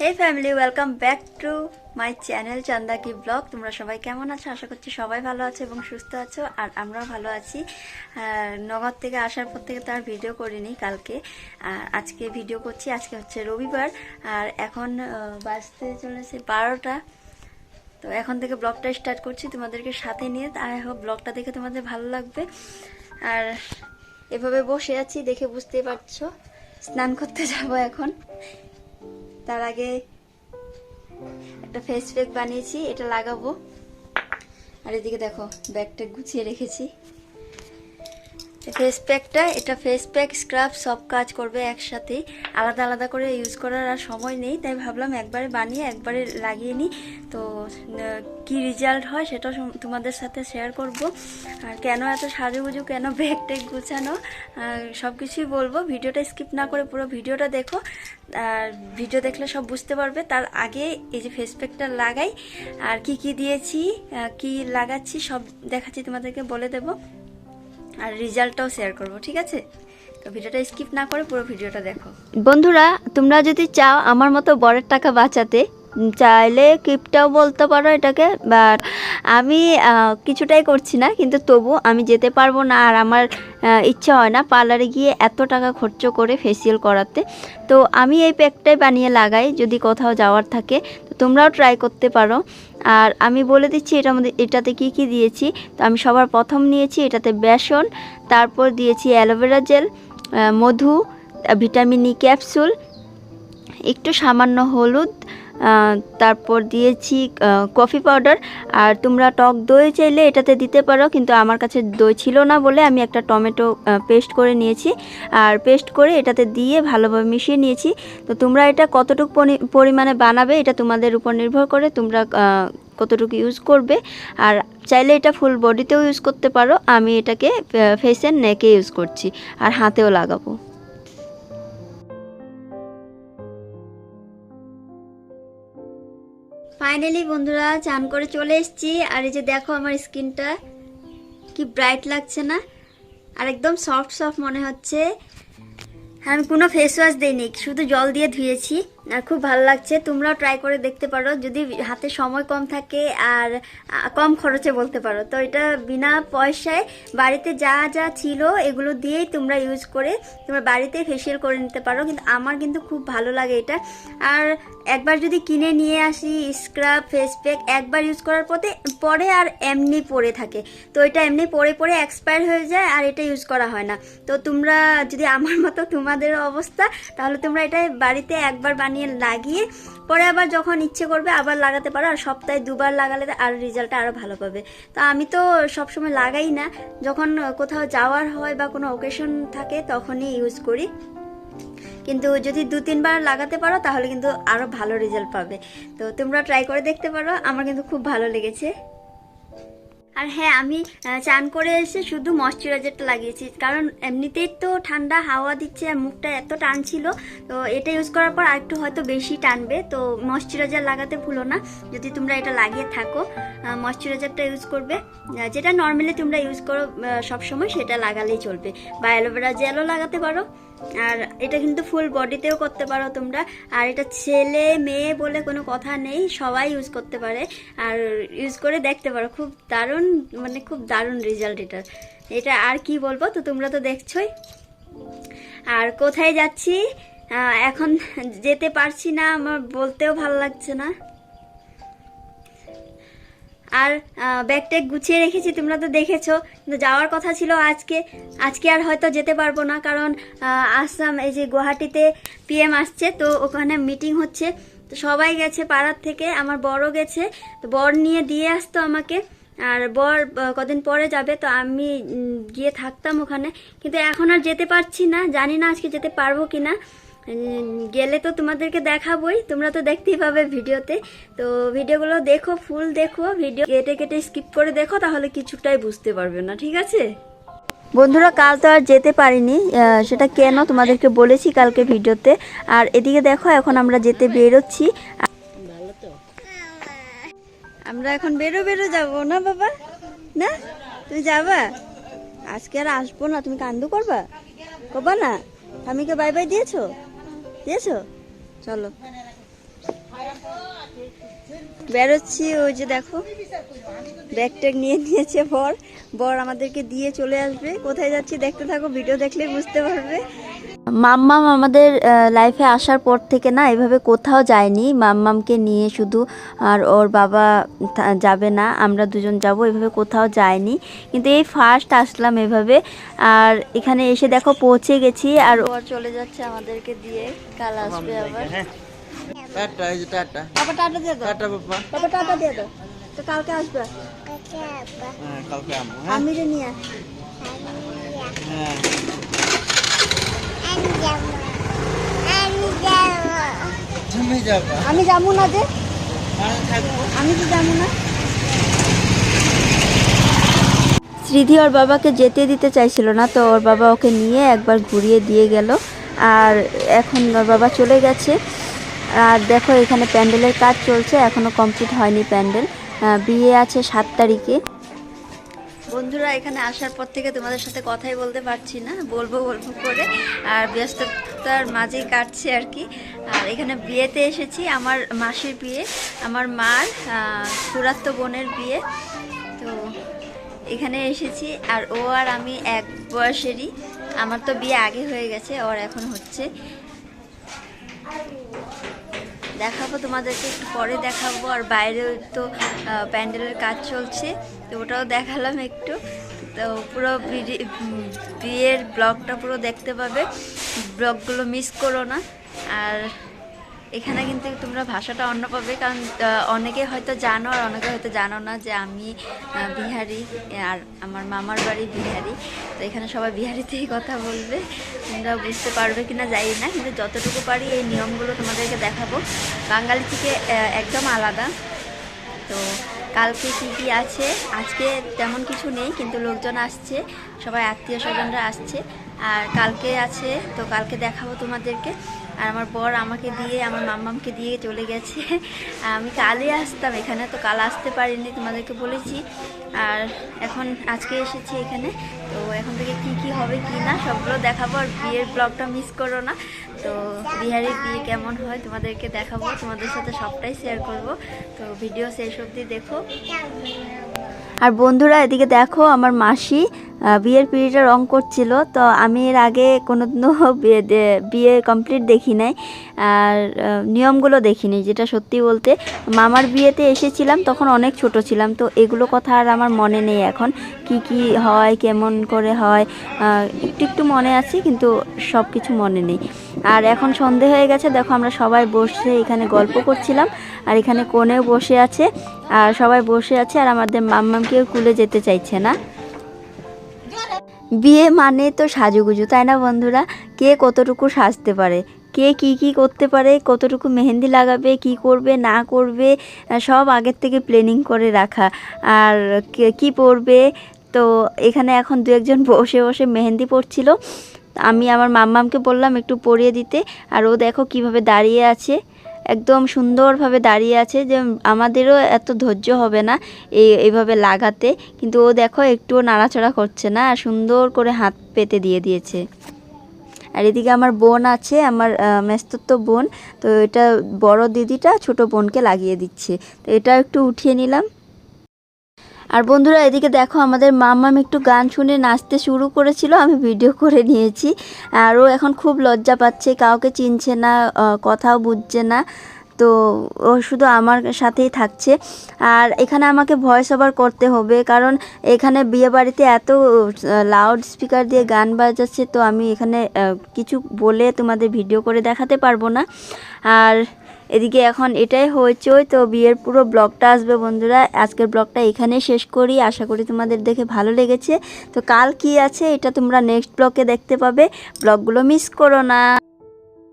Hey family welcome back to my channel Chanda কি blog তোমরা সবাই কেমন আছো? আশা করছি সবাই ভালো আছো এবং সুস্থ আছো, আর আমরাও ভালো আছি। আর নগর থেকে আসার পর থেকে তো আর ভিডিও করিনি কালকে। আর আজকে ভিডিও করছি, আজকে হচ্ছে রবিবার। আর এখন বাজতে চলেছে বারোটা। তো এখন থেকে ব্লগটা স্টার্ট করছি তোমাদেরকে সাথে নিয়ে। আই হোপ ব্লগটা দেখে তোমাদের ভালো লাগবে। আর এভাবে বসে আছি দেখে বুঝতেই পারছ। স্নান করতে যাব এখন। তার আগে একটা ফেস প্যাক বানিয়েছি এটা লাগাবো। আর এদিকে দেখো ব্যাগটা গুছিয়ে রেখেছি। ফেস প্যাকটা এটা ফেস প্যাক স্ক্রাব সব কাজ করবে একসাথে। আলাদা আলাদা করে ইউজ করার আর সময় নেই, তাই ভাবলাম একবারে বানিয়ে, একবারে লাগিয়ে নিই। তো কি রেজাল্ট হয় সম- তোমাদের সাথে শেয়ার করব। আর কেন এত সাজুগুজু, কেন ব্যাগ ট্যাগ গুছানো সব কিছুই বলব। ভিডিওটা স্কিপ না করে পুরো ভিডিওটা দেখো। আর ভিডিও দেখলে সব বুঝতে পারবে। তার আগে এই যে ফেস প্যাকটা লাগাই। আর কি কি দিয়েছি কি লাগাচ্ছি, সব দেখাচ্ছি, তোমাদেরকে বলে দেবো। আর রেজাল্টটাও শেয়ার করব, ঠিক আছে? তো ভিডিওটা স্কিপ না করে পুরো ভিডিওটা দেখো। বন্ধুরা, তোমরা যদি চাও আমার মতো বরের টাকা বাঁচাতে চাইলে কিপটাও বলতে পারো এটাকে বাট আমি কিছুটাই করছি না, কিন্তু তবু আমি যেতে পারব না, আর আমার ইচ্ছা হয় না পার্লারে গিয়ে এত টাকা খরচ করে ফেসিয়াল করাতে। তো আমি এই প্যাকটাই বানিয়ে লাগাই, যদি কোথাও যাওয়ার থাকে, তো তোমরাও ট্রাই করতে পারো। আর আমি বলে দিচ্ছি, এটা আমাদের, এটাতে কি কি দিয়েছি, তো আমি সবার প্রথম নিয়েছি এটাতে বেসন, তারপর দিয়েছি অ্যালোভেরা জেল মধু ভিটামিন ই ক্যাপসুল একটু সামান্য হলুদ তারপর দিয়েছি কফি পাউডার আর তোমরা টক দই চাইলে এটাতে দিতে পারো, কিন্তু আমার কাছে দই ছিল না বলে আমি একটা টমেটো পেস্ট করে নিয়েছি। আর পেস্ট করে এটাতে দিয়ে ভালোভাবে মিশিয়ে নিয়েছি। তো তোমরা এটা কতটুকু পরি- পরিমাণে বানাবে এটা তোমাদের উপর নির্ভর করে, তোমরা কতটুকু ইউজ করবে। আর চাইলে এটা ফুল বডিতেও ইউজ করতে পারো। আমি এটাকে ফেসের নেকে ইউজ করছি। আর হাতেও লাগাবো। ফাইনালি বন্ধুরা, চান করে চলে এসেছি। আর এই যে দেখো আমার স্কিনটা, কি ব্রাইট লাগছে না? আর একদম সফট সফট মনে হচ্ছে। আমি কোনো ফেস ওয়াশ দিইনি, শুধু জল দিয়ে ধুয়েছি। আর খুব ভালো লাগছে। তোমরাও ট্রাই করে দেখতে পারো। যদি হাতে সময় কম থাকে আর কম খরচে বলতে পারো। তো এটা বিনা পয়সায় বাড়িতে যা যা ছিল এগুলো দিয়েই তোমরা ইউজ করে তোমরা বাড়িতে ফেসিয়াল করে নিতে পারো। কিন্তু আমার কিন্তু খুব ভালো লাগে এটা। আর একবার যদি কিনে নিয়ে আসি স্ক্রাব ফেস প্যাক একবার ইউজ করার পথে, পরে আর এমনি পড়ে থাকে। তো এটা এমনি পরে পরে এক্সপায়ার হয়ে যায় আর এটা ইউজ করা হয় না। তো তোমরা যদি আমার মতো তোমাদের অবস্থা, তাহলে তোমরা এটা বাড়িতে একবার বানিয়ে লাগিয়ে পরে আবার যখন ইচ্ছে করবে আবার লাগাতে পারো, আর সপ্তাহে দুবার লাগালে আর রেজাল্টটা আরও ভালো পাবে। তো আমি তো সবসময় লাগাই না। যখন কোথাও যাওয়ার হয় বা কোনো ওকেশন থাকে তখনই ইউজ করি। কিন্তু যদি দু, তিনবার লাগাতে পারো তাহলে কিন্তু আরও ভালো রেজাল্ট পাবে। তো তোমরা ট্রাই করে দেখতে পারো, আমার কিন্তু খুব ভালো লেগেছে। আর হ্যাঁ আমি চান করে এসে শুধু ময়শ্চারাইজারটা লাগিয়েছি। কারণ এমনিতেই তো ঠান্ডা হাওয়া দিচ্ছে আর মুখটা এত টান ছিল, তো এটা ইউজ করার পর আরেকটু হয়তো বেশি টানবে। তো ময়শ্চারাইজার লাগাতে ভুলো না, যদি তোমরা এটা লাগিয়ে থাকো ময়শ্চারাইজারটা ইউজ করবে। যেটা নর্মালি তোমরা ইউজ করো সবসময় সেটা লাগালেই চলবে। বা অ্যালোভেরা জেলও লাগাতে পারো। আর এটা কিন্তু ফুল বডিতেও করতে পারো তোমরা। আর এটা ছেলে, মেয়ে বলে কোনো কথা নেই, সবাই ইউজ করতে পারে। আর ইউজ করে দেখতে পারো, খুব দারুণ মানে খুব দারুণ রেজাল্ট এটার। এটা আর কি বলব, তো তোমরা তো দেখছোই। আর কোথায় যাচ্ছি? এখন যেতে পারছি না, আমার বলতেও ভালো লাগছে না। আর ব্যাগ ট্যাগ গুছিয়ে রেখেছি, তোমরা তো দেখেছ। কিন্তু যাওয়ার কথা ছিল আজকে। আজকে আর হয়তো যেতে পারব না, কারণ আসাম, এই যে গুয়াহাটিতে পিএম আসছে, তো ওখানে মিটিং হচ্ছে। তো সবাই গেছে পাড়ার থেকে, আমার বড় গেছে। তো বর নিয়ে দিয়ে আসতো আমাকে। আর বর কদিন পরে যাবে, তো আমি গিয়ে থাকতাম ওখানে। কিন্তু এখন আর যেতে পারছি না, জানি না আজকে যেতে পারব কি না গেলে তো তোমাদেরকে দেখাবোই। তোমরা তো দেখতেই পাবে ভিডিওতে। তো ভিডিওগুলো দেখো, ফুল দেখো, ভিডিও কেটে কেটে স্কিপ করে দেখো, তাহলে কিছুটাই বুঝতে পারবে না, ঠিক আছে? বন্ধুরা, কাল তো আর যেতে পারিনি। সেটা কেন তোমাদেরকে বলেছি কালকে ভিডিওতে। আর এদিকে দেখো, এখন আমরা যেতে বেরোচ্ছি। আমরা এখন বেরো বেরো যাব, না বাবা? না? তুমি যাবা? আজকে আর আসব না। তুমি কান্দু করবা? করবা না? আমি স্বামীকে বাই বাই দিয়েছ? দিয়েছ চলো। বেরোচ্ছি, ওই যে দেখো ব্যাগ ট্যাগ নিয়ে নিয়েছে বর। বর আমাদেরকে দিয়ে চলে আসবে। কোথায় যাচ্ছি দেখতে থাকো, ভিডিও দেখলে বুঝতে পারবে। মাম্মাম আমাদের লাইফে আসার পর থেকে না এভাবে কোথাও যায়নি। মাম্মামকে নিয়ে শুধু আর ওর বাবা যাবে না আমরা দুজন যাব এভাবে কোথাও যায়নি। কিন্তু এই ফার্স্ট আসলাম এভাবে। আর এখানে এসে দেখো পৌঁছে গেছি আর ওর চলে যাচ্ছে আমাদেরকে দিয়ে। কাল আসবে আবার। টাটা এই যে টাটা। বাবা টাটা দিয়ে দাও। টাটা বাবা বাবা টাটা দিয়ে দাও। তো কালকে আসবে। হ্যাঁ কালকে আমো হ্যাঁ। আমি নিয়ে হ্যাঁ। আমি যাব। না যে। আমি তো যাব না। শ্রীধি ওর বাবাকে যেতে দিতে চাইছিল না তো ওর বাবা ওকে নিয়ে একবার ঘুরিয়ে দিয়ে গেল। আর এখন ওর বাবা চলে গেছে। আর দেখো এখানে প্যান্ডেলের কাজ চলছে এখনও কমপ্লিট হয়নি প্যান্ডেল। বিয়ে আছে সাত তারিখে। বন্ধুরা, এখানে আসার পর থেকে তোমাদের সাথে কথাই বলতে পারছি না, বলব বলব করে। আর ব্যস্ততার মাঝেই কাটছে আর কি। আর এখানে বিয়েতে এসেছি, আমার মাসির বিয়ে, আমার মার সুরাত্ত বোনের বিয়ে। তো এখানে এসেছি, আর ও আর আমি এক বয়সেরই। আমার তো বিয়ে আগে হয়ে গেছে, ওর এখন হচ্ছে দেখাবো, তোমাদেরকে একটু পরে দেখাবো। আর বাইরেও তো প্যান্ডেলের কাজ চলছে, তো ওটাও দেখালাম একটু। তো পুরো বিয়ের ব্লগটা পুরো দেখতে পাবে। ব্লগগুলো মিস করো না। আর এখানে কিন্তু তোমরা ভাষাটা অন্য পাবে, কারণ অনেকে হয়তো জানো আর অনেকে হয়তো জানো না যে আমি বিহারি, আর আমার মামার বাড়ি বিহারি। তো এখানে সবাই বিহারিতেই কথা বলবে। তোমরা বুঝতে পারবে কি না যাই না, কিন্তু যতটুকু পারি এই নিয়মগুলো তোমাদেরকে দেখাবো। বাঙালি থেকে একদম আলাদা। তো কালকে কি কি আছে? আজকে তেমন কিছু নেই, কিন্তু লোকজন আসছে, সবাই আত্মীয় স্বজনরা আসছে। আর কালকে আছে, তো কালকে দেখাবো তোমাদেরকে। আর আমার বর আমাকে দিয়ে, আমার মাম্মামকে দিয়ে চলে গেছে। আমি কালই আসতাম এখানে, তো কাল আসতে পারিনি, তোমাদেরকে বলেছি। আর এখন আজকে এসেছি এখানে। তো এখন থেকে কি কি হবে, কি না, সবগুলো দেখাবো আর বিয়ের ব্লগটা মিস করো না। তো বিহারের বিয়ে কেমন হয় তোমাদেরকে দেখাবো, তোমাদের সাথে সবটাই শেয়ার করব। তো ভিডিও শেষ অবধি দেখো। আর বন্ধুরা, এদিকে দেখো আমার মাসি বিয়ের পিড়িটা রং করছিল। তো আমি এর আগে কোনোদিনও বিয়ে বিয়ে কমপ্লিট দেখি নাই। আর নিয়মগুলো দেখিনি যেটা সত্যি বলতে, মামার বিয়েতে এসেছিলাম, তখন অনেক ছোট ছিলাম। তো এগুলো কথা আর আমার মনে নেই এখন। কি কি হয়, কেমন করে হয় একটু একটু মনে আছে, কিন্তু সব কিছু মনে নেই। আর এখন সন্ধে হয়ে গেছে, দেখো আমরা সবাই বসে এখানে গল্প করছিলাম, আর এখানে কোণেও বসে আছে, আর সবাই বসে আছে, আর আমাদের মাম্মামকেও কুলে যেতে চাইছে না। বিয়ে মানে তো সাজুগুজু, তাই না বন্ধুরা? কে কতটুকু সাজতে পারে? কে কি কি করতে পারে? কতটুকু মেহেন্দি লাগাবে? কি করবে? না করবে? সব আগের থেকে প্ল্যানিং করে রাখা। আর কে- পরবে? তো এখানে এখন দু একজন বসে বসে মেহেন্দি পড়ছিল আমি আমার মাম্মামকে বললাম একটু পরিয়ে দিতে, আর ও দেখো কীভাবে দাঁড়িয়ে আছে। একদম সুন্দরভাবে দাঁড়িয়ে আছে যে আমাদেরও এত ধৈর্য হবে না এই এইভাবে লাগাতে। কিন্তু ও দেখো একটুও নাড়াচাড়া করছে না, আর সুন্দর করে হাত পেতে দিয়ে দিয়েছে। আর এদিকে আমার বোন আছে, আমার মেস্তত্ব বোন। তো এটা বড় দিদিটা ছোট বোনকে লাগিয়ে দিচ্ছে। তো এটা একটু উঠিয়ে নিলাম। আর বন্ধুরা, এদিকে দেখো আমাদের মাম্মাম একটু গান শুনে নাচতে শুরু করেছিল, আমি ভিডিও করে নিয়েছি। আর ও এখন খুব লজ্জা পাচ্ছে, কাউকে চিনছে না কথাও বুঝছে না। তো ও শুধু আমার সাথেই থাকছে। আর এখানে আমাকে ভয়েস ওভার করতে হবে, কারণ এখানে বিয়ে বাড়িতে এত লাউড স্পিকার দিয়ে গান বাজাচ্ছে, তো আমি এখানে কিছু বলে তোমাদের ভিডিও করে দেখাতে পারব না। আর এদিকে এখন এটাই হয়েছে, তো বিয়ের পুরো ব্লগটা আসবে বন্ধুরা। আজকের ব্লগটা এখানে শেষ করি। আশা করি তোমাদের দেখে ভালো লেগেছে। তো কাল কি আছে, এটা তোমরা নেক্সট ব্লগে দেখতে পাবে। ব্লগগুলো মিস করো না।